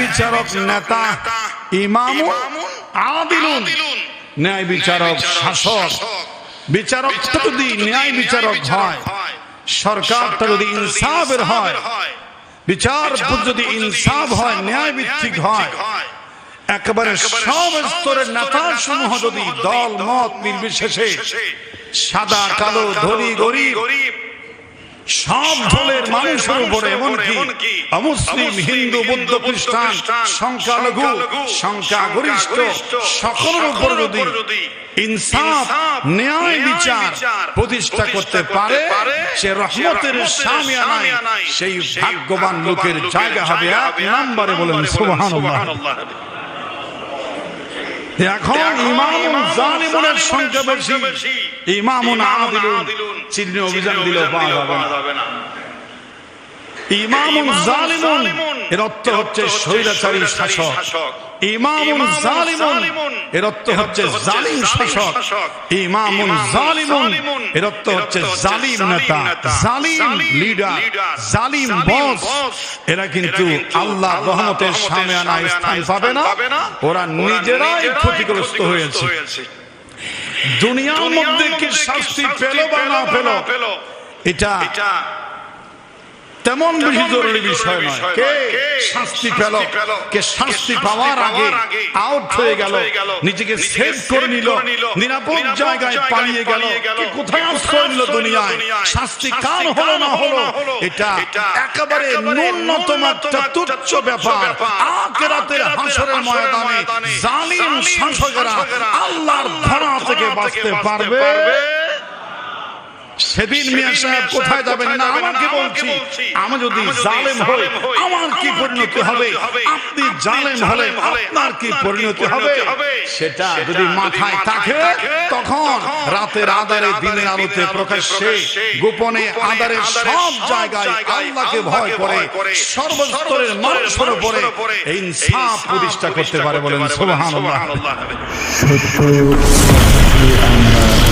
বিচারক নেতা ইমাম আদিলুন ন্যায় বিচারক শাসক। বিচারকটা যদি ন্যায় বিচারক হয়। সরকারটা যদি ইনসাফের হয়। বিচার যদি ইনসাফ হয় ন্যায় ভিত্তিক হয়। একেবারে সব স্তরের নেতা সমূহ যদি দল মত নির্বিশেষে সাদা কালো ধনী গরিব সব দলের মানুষের উপরে এমনকি অমুসলিম হিন্দু বৌদ্ধ খ্রিস্টান সংখ্যালঘু সংখ্যা গরিষ্ঠ সকলের উপর যদি ইনসাফ ন্যায় বিচার প্রতিষ্ঠা করতে পারে সে রহমতের সামিয়ানায় সেই ভাগ্যবান লোকের জায়গা হবে এক নম্বরে বলেন সুবহানাল্লাহ। এখন ইমামুন জালিমুনের সংখ্যা বেশি ইমামুন আদিলুন। চিহ্ন অভিযান দিলে পাওয়া যাবে না। ইমামুন জালিমুন এর অর্থ হচ্ছে স্বৈরাচারী শাসক। ইমামুন জালিমুন এর অর্থ হচ্ছে জালিম শাসক। ইমামুন জালিমুন এর অর্থ হচ্ছে জালিম নেতা। জালিম লিডার জালিম বস এরা কিন্তু আল্লাহ রহমতের সামনে আনা স্থান পাবে না। ওরা নিজেরাই ক্ষতিগ্রস্ত হয়েছে। দুনিয়ার মধ্যে কি শাস্তি পেল বা না পেল এটা তেমন বেশি জরুরি বিষয় নয়। কে? শাস্তি পেল। কে শাস্তি পাওয়ার আগে আউট হয়ে গেল। নিজেকে সেভ করে নিল। নিরাপদ জায়গায় পালিয়ে গেল। কে কোথায় আশ্রয় নিল দুনিয়ায়? শাস্তি কার হলো না হলো এটা একেবারে ন্যূনতম একটা তুচ্ছ ব্যাপার। আখেরাতের হাসরের ময়দানে জালিম শাসকেরা আল্লাহর ধরা থেকে বাঁচতে পারবে? সেদিন মিয়া সাহেব কোথায় যাবেন না? আমাকে বলছি আমি যদি জালেম হই আমার কি পরিণতি হবে আপনি জালেম হলে আপনার কি পরিণতি হবে সেটা যদি মাথায় থাকে তখন রাতের আধারে দিনের আলোতে প্রকাশ্যে গোপনে আধারে সব জায়গায় আল্লাহকে ভয় করে সর্বস্তরের মানুষের উপরে ইনসাফ প্রতিষ্ঠা করতে পারে বলেন সুবহানাল্লাহ সত্য আমরা